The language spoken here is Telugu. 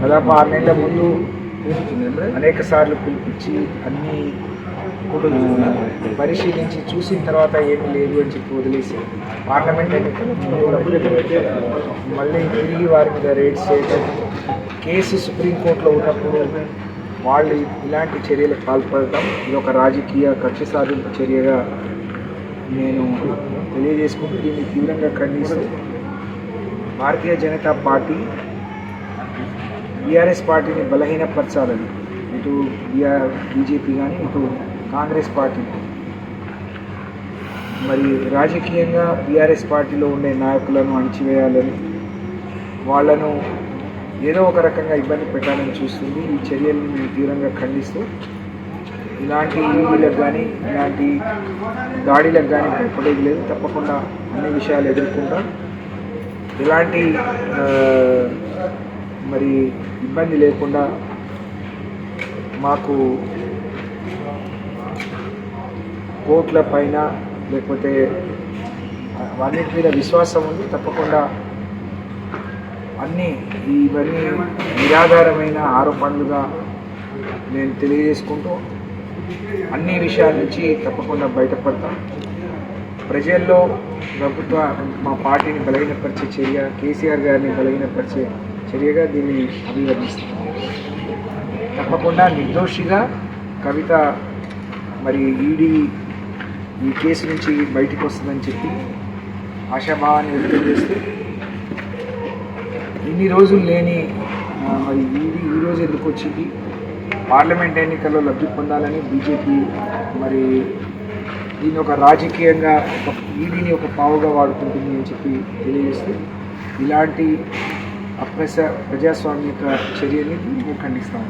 దాదాపు ఆరు నెలల ముందు అనేక సార్లు పిలిపించి అన్ని పరిశీలించి చూసిన తర్వాత ఏమీ లేదు అని చెప్పి వదిలేసి పార్లమెంట్ మళ్ళీ తిరిగి వారి మీద రేట్స్ చేయడం కేసు సుప్రీంకోర్టులో ఉన్నప్పుడు వాళ్ళు ఇలాంటి చర్యలు పాల్పడటం ఇది ఒక రాజకీయ కక్ష సాధింపు చర్యగా నేను తెలియజేసుకుంటూ దీన్ని తీవ్రంగా ఖండిస్తూ భారతీయ జనతా పార్టీ బీఆర్ఎస్ పార్టీని బలహీనపరచాలని ఇటు బీఆర్ బీజేపీ కానీ ఇటు కాంగ్రెస్ పార్టీ. మరి రాజకీయంగా బీఆర్ఎస్ పార్టీలో ఉండే నాయకులను అణిచివేయాలని వాళ్ళను ఏదో ఒక రకంగా ఇబ్బంది పెట్టాలని చూస్తుంది. ఈ చర్యలను మేము తీవ్రంగా ఖండిస్తూ ఇలాంటి ఈవీలకు కానీ ఇలాంటి దాడిలకు కానీ భయపడేది లేదు. తప్పకుండా అన్ని విషయాలు ఎదుర్కొంటాం. ఇలాంటి మరి ఇబ్బంది లేకుండా మాకు కోట్ల పైన లేకపోతే అన్నిటి మీద విశ్వాసం ఉంది. తప్పకుండా అన్నీ ఇవన్నీ నిరాధారమైన ఆరోపణలుగా నేను తెలియజేసుకుంటూ అన్ని విషయాల నుంచి తప్పకుండా బయటపడతాం. ప్రజల్లో ప్రభుత్వ మా పార్టీని బలహీనపరిచే చర్య కేసీఆర్ గారిని బలహీనపరిచే చర్యగా దీన్ని అభివర్ణిస్తాం తప్పకుండా నిర్దోషిగా కవిత మరి ఈడీ ఈ కేసు నుంచి బయటకు వస్తుందని చెప్పి ఆశాభావాన్ని వ్యక్తం చేస్తూ ఇన్ని రోజులు లేని మరి ఈడీ ఈ రోజు ఎందుకు వచ్చింది? పార్లమెంట్ ఎన్నికల్లో లబ్ధి పొందాలని బీజేపీ మరి దీన్ని ఒక రాజకీయంగా ఒక ఈడీని ఒక పావుగా వాడుకుంటుంది అని చెప్పి తెలియజేస్తూ ఇలాంటి अपने प्रजास्वाम्य चर्यनी खंडस्ता